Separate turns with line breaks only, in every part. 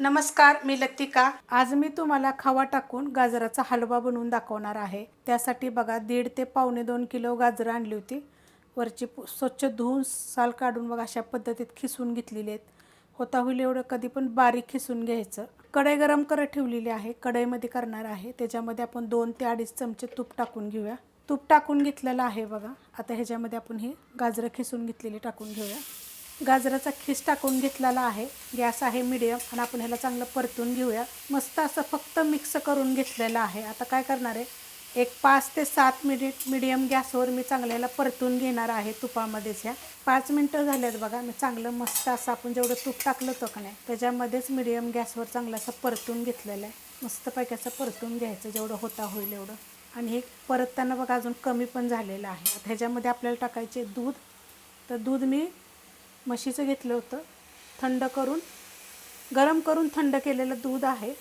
नमस्कार मी लतिका. आज मी तुम्हाला खवा टाकून गाजराचा हलवा बनवून दाखवणार आहे. त्यासाठी बघा दीड ते पावणे दोन किलो गाजरं आणली होती. वरची पु- स्वच्छ धुवून साल काढून बघा अशा पद्धतीत खिसून घेतलेली आहेत. होता होईल एवढं कधी पण बारीक खिसून घ्यायचं. कढई गरम करत ठेवलेली आहे कढईमध्ये करणार आहे. त्याच्यामध्ये आपण दोन ते अडीच चमचे तूप टाकून घेऊया. तूप टाकून घेतलेलं आहे बघा. आता ह्याच्यामध्ये आपण ही गाजरं खिसून घेतलेली टाकून घेऊया. गाजराचा खीस टाकून घेतलेला आहे. गॅस आहे मिडियम आणि आपण ह्याला चांगलं परतून घेऊया. मस्त असं फक्त मिक्स करून घेतलेलं आहे. आता काय करणार आहे? एक पाच ते सात मिनिट मिडियम गॅसवर मी चांगल्याला परतून घेणार आहे तुपामध्येच ह्या. पाच मिनटं झाल्यात बघा. मी चांगलं मस्त असं आपण जेवढं तूप टाकलं होतं का नाही त्याच्यामध्येच मिडियम गॅसवर चांगलं असं परतून घेतलेलं आहे. मस्तपैकी असं परतून घ्यायचं. जेवढं होता होईल एवढं. आणि हे परतताना बघा अजून कमी पण झालेलं आहे. आता ह्याच्यामध्ये आपल्याला टाकायचे दूध. तर दूध मी म्हशीचं घेतलं होतं. थंड करून गरम करून थंड केलेलं दूध आहे.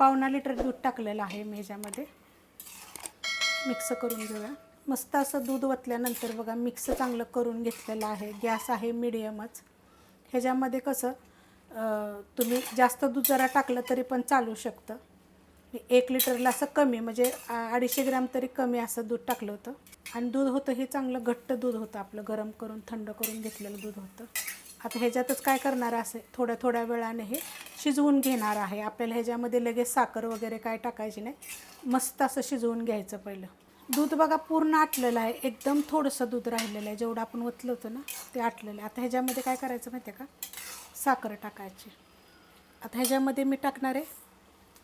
पावणा लिटर दूध टाकलेलं आहे मी ह्याच्यामध्ये मिक्स करून घेऊया. मस्त असं दूध ओतल्यानंतर बघा मिक्स चांगलं करून घेतलेलं आहे. गॅस आहे मिडियमच. ह्याच्यामध्ये कसं तुम्ही जास्त दूध जरा टाकलं तरी पण चालू शकतं. मी एक लिटरला असं कमी म्हणजे अडीचशे ग्रॅम तरी कमी असं दूध टाकलं होतं. आणि दूध होतं हे चांगलं घट्ट दूध होतं आपलं गरम करून थंड करून घेतलेलं दूध होतं. आता ह्याच्यातच काय करणार असे थोड्या थोड्या वेळाने हे शिजवून घेणार आहे. आपल्याला ह्याच्यामध्ये लगेच साखर वगैरे काय टाकायची नाही. मस्त असं शिजवून घ्यायचं पहिलं. दूध बघा पूर्ण आटलेलं आहे. एकदम थोडंसं दूध राहिलेलं आहे. जेवढं आपण ओतलं होतं ना ते आटलेलं आहे. आता ह्याच्यामध्ये काय करायचं माहिती आहे का? साखर टाकायची. आता ह्याच्यामध्ये मी टाकणार आहे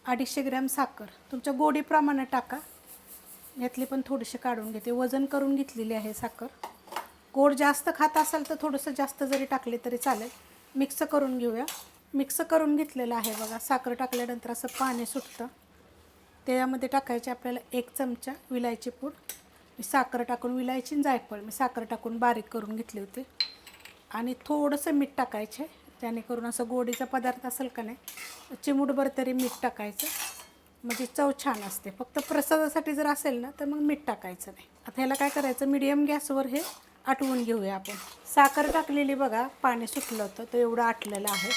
अडीचशे ग्रॅम साखर. तुमच्या गोडीप्रमाणे टाका. यातली पण थोडीशी काढून घेते. वजन करून घेतलेली आहे साखर. गोड जास्त खात असाल तर थोडंसं जास्त जरी टाकले तरी चालेल. मिक्स करून घेऊया. मिक्स करून घेतलेलं आहे बघा. साखर टाकल्यानंतर असं पाणी सुटतं. त्याच्यामध्ये टाकायचे आपल्याला एक चमचा विलायची पूड. मी साखर टाकून विलायची जायफळ मी साखर टाकून बारीक करून घेतली होती. आणि थोडंसं मीठ टाकायचे. जेणेकरून असं गोडीचा पदार्थ असेल का नाही. चिमूटभर तरी मीठ टाकायचं. म्हणजे चव छान असते. फक्त प्रसादासाठी जर असेल ना तर मग मीठ टाकायचं नाही. आता ह्याला काय करायचं? मिडियम गॅसवर हे आटवून घेऊया आपण. साखर टाकलेली बघा पाणी सुटलं होतं तर एवढं आटलेलं आहे.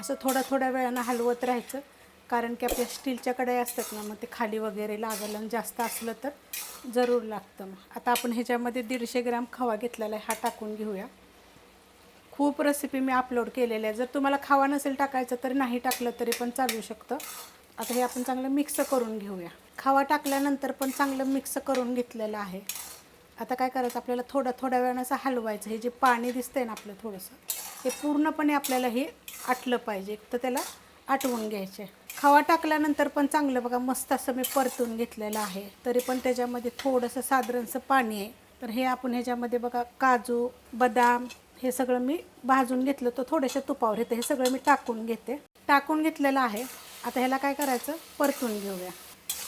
असं थोड्या थोड्या वेळानं हलवत राहायचं. कारण की आपल्या स्टीलच्या कढई असतात ना मग ते खाली वगैरे लागलं आणि जास्त असलं तर जरूर लागतं मग. आता आपण ह्याच्यामध्ये दीडशे ग्राम खवा घेतलेला आहे हा टाकून घेऊया. खूप रेसिपी मी अपलोड केलेल्या आहे जर तुम्हाला खावा नसेल टाकायचं तर नाही टाकलं तरी पण चालू शकतं. आता हे आपण चांगलं मिक्स करून घेऊया. खावा टाकल्यानंतर पण चांगलं मिक्स करून घेतलेलं आहे. आता काय करायचं आपल्याला थोडं थोड्या वेळानं असं हलवायचं. हे जे पाणी दिसतंय ना आपलं थोडंसं हे पूर्णपणे आपल्याला हे आटलं पाहिजे. एक तर त्याला आटवून घ्यायचे. खवा टाकल्यानंतर पण चांगलं बघा मस्त असं मी परतून घेतलेलं आहे. तरी पण त्याच्यामध्ये थोडंसं साधारणसं पाणी आहे. तर हे आपण ह्याच्यामध्ये बघा काजू बदाम हे सगळं मी भाजून घेतलं तर थोडेसे तुपावर येतं. हे सगळं मी टाकून घेते. टाकून घेतलेलं आहे. आता ह्याला काय करायचं? परतून घेऊया.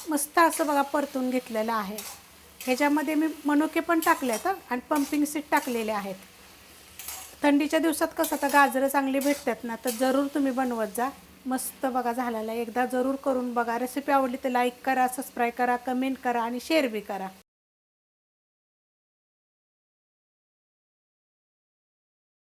मस्त असं बघा परतून घेतलेलं आहे. ह्याच्यामध्ये मी मनुके पण टाकले आहेत आणि पंपिंग सीट टाकलेले आहेत. थंडीच्या दिवसात कसं आता गाजरं चांगली भेटतात ना तर जरूर तुम्ही बनवत जा. मस्त बघा झालेलं एकदा जरूर करून बघा. रेसिपी आवडली तर लाईक करा सबस्क्राईब करा कमेंट करा आणि शेअर बी करा.